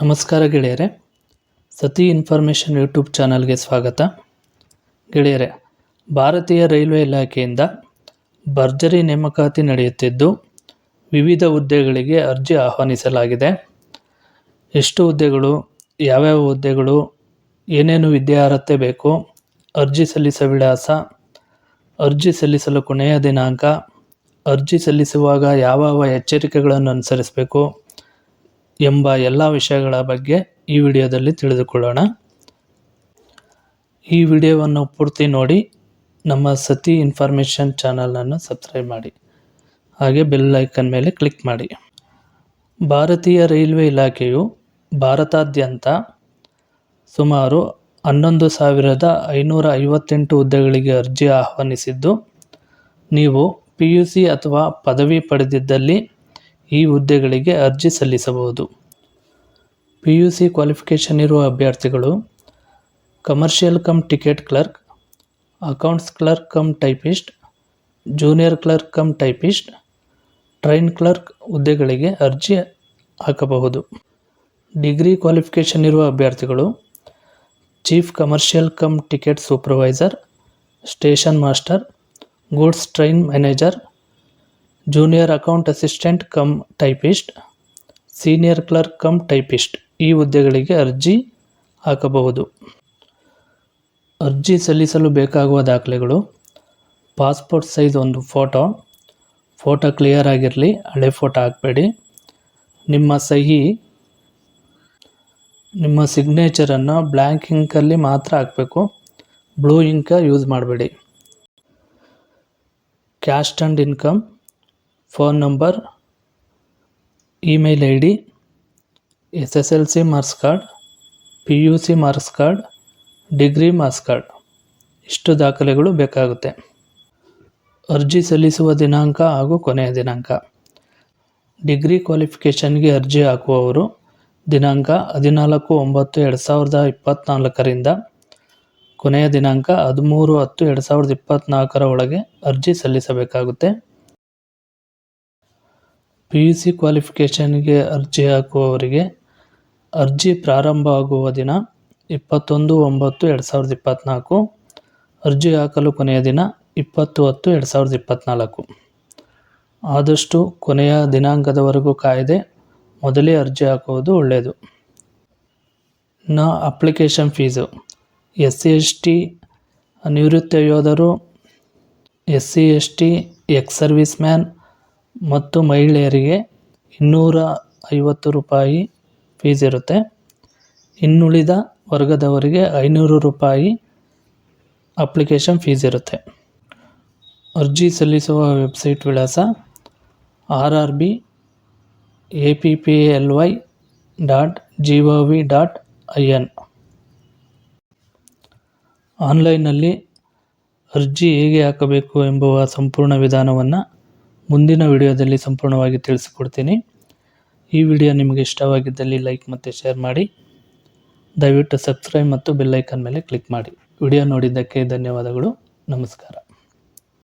ನಮಸ್ಕಾರ ಗೆಳೆಯರೆ. ಸತಿ ಇನ್ಫಾರ್ಮೇಷನ್ ಯೂಟ್ಯೂಬ್ ಚಾನಲ್ಗೆ ಸ್ವಾಗತ. ಗೆಳೆಯರೆ, ಭಾರತೀಯ ರೈಲ್ವೆ ಇಲಾಖೆಯಿಂದ ಭರ್ಜರಿ ನೇಮಕಾತಿ ನಡೆಯುತ್ತಿದ್ದು, ವಿವಿಧ ಹುದ್ದೆಗಳಿಗೆ ಅರ್ಜಿ ಆಹ್ವಾನಿಸಲಾಗಿದೆ. ಎಷ್ಟು ಹುದ್ದೆಗಳು, ಯಾವ್ಯಾವ ಹುದ್ದೆಗಳು, ಏನೇನು ವಿದ್ಯಾರ್ಹತೆ ಬೇಕು, ಅರ್ಜಿ ಸಲ್ಲಿಸ ವಿಳಾಸ, ಅರ್ಜಿ ಸಲ್ಲಿಸಲು ಕೊನೆಯ ದಿನಾಂಕ, ಅರ್ಜಿ ಸಲ್ಲಿಸುವಾಗ ಯಾವ ಯಾವ ಎಚ್ಚರಿಕೆಗಳನ್ನು ಅನುಸರಿಸಬೇಕು ಎಂಬ ಎಲ್ಲ ವಿಷಯಗಳ ಬಗ್ಗೆ ಈ ವಿಡಿಯೋದಲ್ಲಿ ತಿಳಿದುಕೊಳ್ಳೋಣ. ಈ ವಿಡಿಯೋವನ್ನು ಪೂರ್ತಿ ನೋಡಿ ನಮ್ಮ ಸತಿ ಇನ್ಫಾರ್ಮೇಷನ್ ಚಾನಲನ್ನು ಸಬ್ಸ್ಕ್ರೈಬ್ ಮಾಡಿ. ಹಾಗೆ ಬೆಲ್ ಐಕನ್ ಮೇಲೆ ಕ್ಲಿಕ್ ಮಾಡಿ. ಭಾರತೀಯ ರೈಲ್ವೆ ಇಲಾಖೆಯು ಭಾರತಾದ್ಯಂತ ಸುಮಾರು ಹನ್ನೊಂದು ಸಾವಿರದ ಐನೂರ ಐವತ್ತೆಂಟು ಹುದ್ದೆಗಳಿಗೆ ಅರ್ಜಿ ಆಹ್ವಾನಿಸಿದ್ದು, ನೀವು ಪಿ ಯು ಸಿ ಅಥವಾ ಪದವಿ ಪಡೆದಿದ್ದಲ್ಲಿ ಈ ಹುದ್ದೆಗಳಿಗೆ ಅರ್ಜಿ ಸಲ್ಲಿಸಬಹುದು. ಪಿ ಯು ಸಿ ಕ್ವಾಲಿಫಿಕೇಷನ್ ಇರುವ ಅಭ್ಯರ್ಥಿಗಳು, commercial cum ticket clerk, accounts clerk cum typist, junior clerk cum typist, train clerk ಹುದ್ದೆಗಳಿಗೆ ಅರ್ಜಿ ಹಾಕಬಹುದು. ಡಿಗ್ರಿ ಕ್ವಾಲಿಫಿಕೇಷನ್ ಇರುವ ಅಭ್ಯರ್ಥಿಗಳು, chief commercial cum ticket supervisor, station master, goods train manager junior account assistant cum typist senior clerk cum typist ಈ ಹುದ್ದೆಗಳಿಗೆ ಅರ್ಜಿ ಹಾಕಬಹುದು. ಅರ್ಜಿ ಸಲ್ಲಿಸಲು ಬೇಕಾಗುವ ದಾಖಲೆಗಳು, ಪಾಸ್ಪೋರ್ಟ್ ಸೈಜ್ ಒಂದು ಫೋಟೋ ಫೋಟೋ ಕ್ಲಿಯರ್ ಆಗಿರಲಿ, ಹಳೆ ಫೋಟೋ ಹಾಕಬೇಡಿ. ನಿಮ್ಮ ಸಹಿ, ನಿಮ್ಮ ಸಿಗ್ನೇಚರನ್ನು ಬ್ಲ್ಯಾಂಕ್ ಇಂಕಲ್ಲಿ ಮಾತ್ರ ಹಾಕಬೇಕು. ಬ್ಲೂ ಇಂಕ ಯೂಸ್ ಮಾಡಬೇಡಿ. Caste and income phone number, email I D S S L C marks card, P U C marks card, degree marks card. ಇಷ್ಟು ದಾಖಲೆಗಳು ಬೇಕಾಗುತ್ತೆ. ಅರ್ಜಿ ಸಲ್ಲಿಸುವ ದಿನಾಂಕ ಹಾಗೂ ಕೊನೆಯ ದಿನಾಂಕ. ಡಿಗ್ರಿ ಕ್ವಾಲಿಫಿಕೇಷನ್ಗೆ ಅರ್ಜಿ ಹಾಕುವವರು ದಿನಾಂಕ ಹದಿನಾಲ್ಕು ಒಂಬತ್ತು ಎರಡು ಸಾವಿರದ ಇಪ್ಪತ್ತ್ನಾಲ್ಕರಿಂದ ಕೊನೆಯ ದಿನಾಂಕ ಹದಿಮೂರು ಹತ್ತು ಎರಡು ಸಾವಿರದ ಇಪ್ಪತ್ತ್ನಾಲ್ಕರ ಒಳಗೆ ಅರ್ಜಿ ಸಲ್ಲಿಸಬೇಕಾಗುತ್ತೆ. ಪಿ ಯು ಸಿ ಕ್ವಾಲಿಫಿಕೇಷನ್ಗೆ ಅರ್ಜಿ ಹಾಕುವವರಿಗೆ ಅರ್ಜಿ ಪ್ರಾರಂಭ ಆಗುವ ದಿನ ಇಪ್ಪತ್ತೊಂದು ಒಂಬತ್ತು ಎರಡು ಸಾವಿರದ ಇಪ್ಪತ್ತ್ನಾಲ್ಕು ಅರ್ಜಿ ಹಾಕಲು ಕೊನೆಯ ದಿನ ಇಪ್ಪತ್ತು ಹತ್ತು ಎರಡು ಸಾವಿರದ ಇಪ್ಪತ್ತ್ನಾಲ್ಕು ಆದಷ್ಟು ಕೊನೆಯ ದಿನಾಂಕದವರೆಗೂ ಕಾಯ್ದೆ ಮೊದಲೇ ಅರ್ಜಿ ಹಾಕುವುದು ಒಳ್ಳೆಯದು. ನ application fees. S C S T ನಿವೃತ್ತ ಯೋಧರು, S C S T, ex service man ಮತ್ತು ಮಹಿಳೆಯರಿಗೆ ಇನ್ನೂರ ಐವತ್ತು ರೂಪಾಯಿ ಫೀಸ್ ಇರುತ್ತೆ. ಇನ್ನುಳಿದ ವರ್ಗದವರಿಗೆ ಐನೂರು ರೂಪಾಯಿ ಅಪ್ಲಿಕೇಶನ್ ಫೀಸ್ ಇರುತ್ತೆ. ಅರ್ಜಿ ಸಲ್ಲಿಸುವ ವೆಬ್ಸೈಟ್ ವಿಳಾಸ R R B A P P L Y dot G O V dot I N ಆನ್ಲೈನ್ನಲ್ಲಿ ಅರ್ಜಿ ಹೇಗೆ ಹಾಕಬೇಕು ಎಂಬುವ ಸಂಪೂರ್ಣ ವಿಧಾನವನ್ನು ಮುಂದಿನ ವಿಡಿಯೋದಲ್ಲಿ ಸಂಪೂರ್ಣವಾಗಿ ತಿಳಿಸಿಕೊಡ್ತೀನಿ. ಈ ವಿಡಿಯೋ ನಿಮಗೆ ಇಷ್ಟವಾಗಿದ್ದಲ್ಲಿ ಲೈಕ್ ಮತ್ತು ಶೇರ್ ಮಾಡಿ. ದಯವಿಟ್ಟು ಸಬ್ಸ್ಕ್ರೈಬ್ ಮತ್ತು ಬೆಲ್ಲೈಕನ್ ಮೇಲೆ ಕ್ಲಿಕ್ ಮಾಡಿ. ವಿಡಿಯೋ ನೋಡಿದ್ದಕ್ಕೆ ಧನ್ಯವಾದಗಳು. ನಮಸ್ಕಾರ.